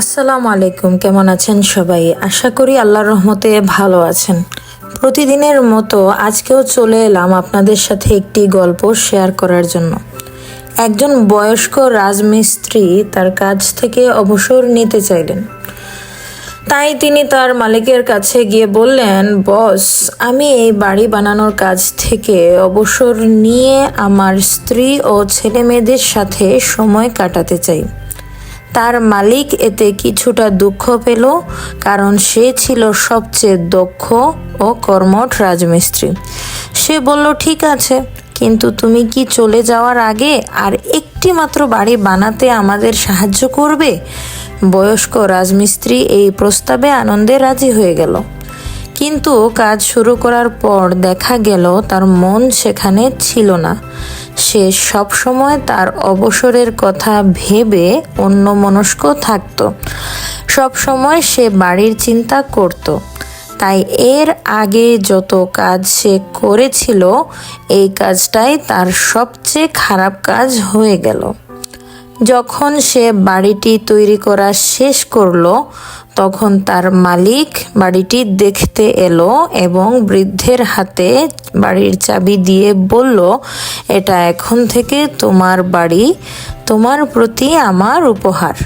আসসালামু আলাইকুম, কেমন আছেন সবাই? আশা করি আল্লাহর রহমতে ভালো আছেন। প্রতিদিনের মতো আজকেও চলে এলাম আপনাদের সাথে একটি গল্প শেয়ার করার জন্য। একজন বয়স্ক রাজমিস্ত্রি তার কাজ থেকে অবসর নিতে চাইলেন। তাই তিনি তার মালিকের কাছে গিয়ে বললেন, বস, আমি এই বাড়ি বানানোর কাজ থেকে অবসর নিয়ে আমার স্ত্রী ও ছেলে মেয়েদের সাথে সময় কাটাতে চাই। তার মালিক এতে কিছুটা দুঃখ পেল, কারণ সে ছিল সবচেয়ে দক্ষ ও কর্মঠ রাজমিস্ত্রি। সে বলল, ঠিক আছে, কিন্তু তুমি কি চলে যাওয়ার আগে আর একটি মাত্র বাড়ি বানাতে আমাদের সাহায্য করবে? বয়স্ক রাজমিস্ত্রি এই প্রস্তাবে আনন্দে রাজি হয়ে গেল। কিন্তু কাজ শুরু করার পর দেখা গেল তার মন সেখানে ছিল না। সে সব সময় তার অবসরের কথা ভেবে অন্য মনস্ক থাকত। সব সময় সে বাড়ির চিন্তা করত। তাই এর আগে যত কাজ সে করেছিল, এই কাজটাই তার সবচেয়ে খারাপ কাজ হয়ে গেল। যখন সে বাড়িটি তৈরি করা শেষ করল তখন তার মালিক বাড়িটি দেখতে এলো এবং বৃদ্ধের হাতে বাড়ির চাবি দিয়ে বলল, এটা এখন থেকে তোমার বাড়ি, তোমার প্রতি আমার উপহার।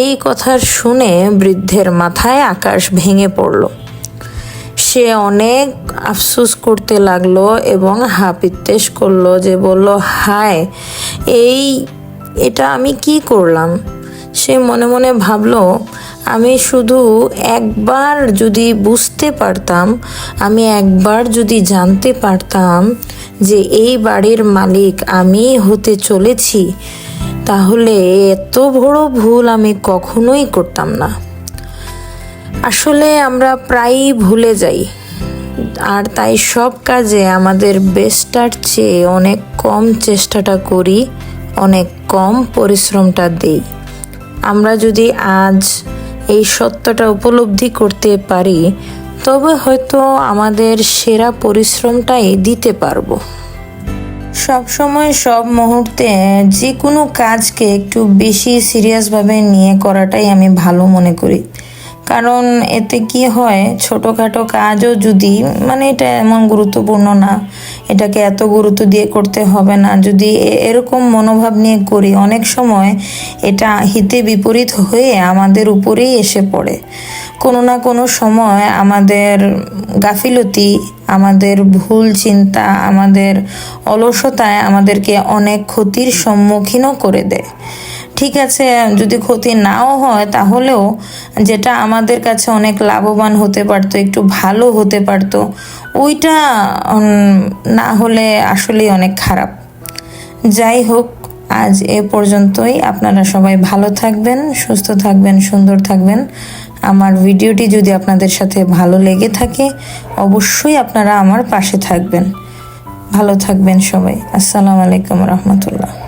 এই কথা শুনে বৃদ্ধের মাথায় আকাশ ভেঙে পড়ল। সে অনেক আফসোস করতে লাগল এবং হাপিত্তেশ করল যে বলল, হায়, এই, এটা আমি কি করলাম? সে মনে মনে ভাবলো, আমি শুধু একবার যদি বুঝতে পারতাম, আমি একবার যদি জানতে পারতাম যে এই বাড়ির মালিক আমি হতে চলেছি, তাহলে এত বড় ভুল আমি কখনোই করতাম না। আসলে আমরা প্রায়ই ভুলে যাই, আর তাই সব কাজে আমাদের বেস্টার চেয়ে অনেক কম চেষ্টাটা করি, অনেক কম পরিশ্রমটা দেই। আমরা যদি আজ এই সত্যটা উপলব্ধি করতে পারি, তবে হয়তো আমাদের সেরা পরিশ্রমটাই দিতে পারব। সব সময় সব মুহূর্তে যে কোনো কাজকে একটু বেশি সিরিয়াসভাবে নিয়ে করাটাই আমি ভালো মনে করি। কারণ এতে কি হয়, ছোটোখাটো কাজও যদি মানে এটা এমন গুরুত্বপূর্ণ না, এটাকে এত গুরুত্ব দিয়ে করতে হবে না। যদি এরকম মনোভাব নিয়ে করি, অনেক সময় এটা হিতে বিপরীত হয়ে আমাদের উপরেই এসে পড়ে। কোনো না কোনো সময় আমাদের গাফিলতি, আমাদের ভুল চিন্তা, আমাদের অলসতায় আমাদেরকে অনেক ক্ষতির সম্মুখীনও করে দেয়। ঠিক আছে, যদি ক্ষতি নাও হয় তাহলেও যেটা আমাদের কাছে অনেক লাভবান হতে পারতো, একটু ভালো হতে পারতো, ওইটা না হলে আসলেই অনেক খারাপ। যাই হোক, আজ এ পর্যন্তই। আপনারা সবাই ভালো থাকবেন, সুস্থ থাকবেন, সুন্দর থাকবেন। আমার ভিডিওটি যদি আপনাদের সাথে ভালো লেগে থাকে, অবশ্যই আপনারা আমার পাশে থাকবেন। ভালো থাকবেন সবাই। আসসালামু আলাইকুম রহমতুল্লাহ।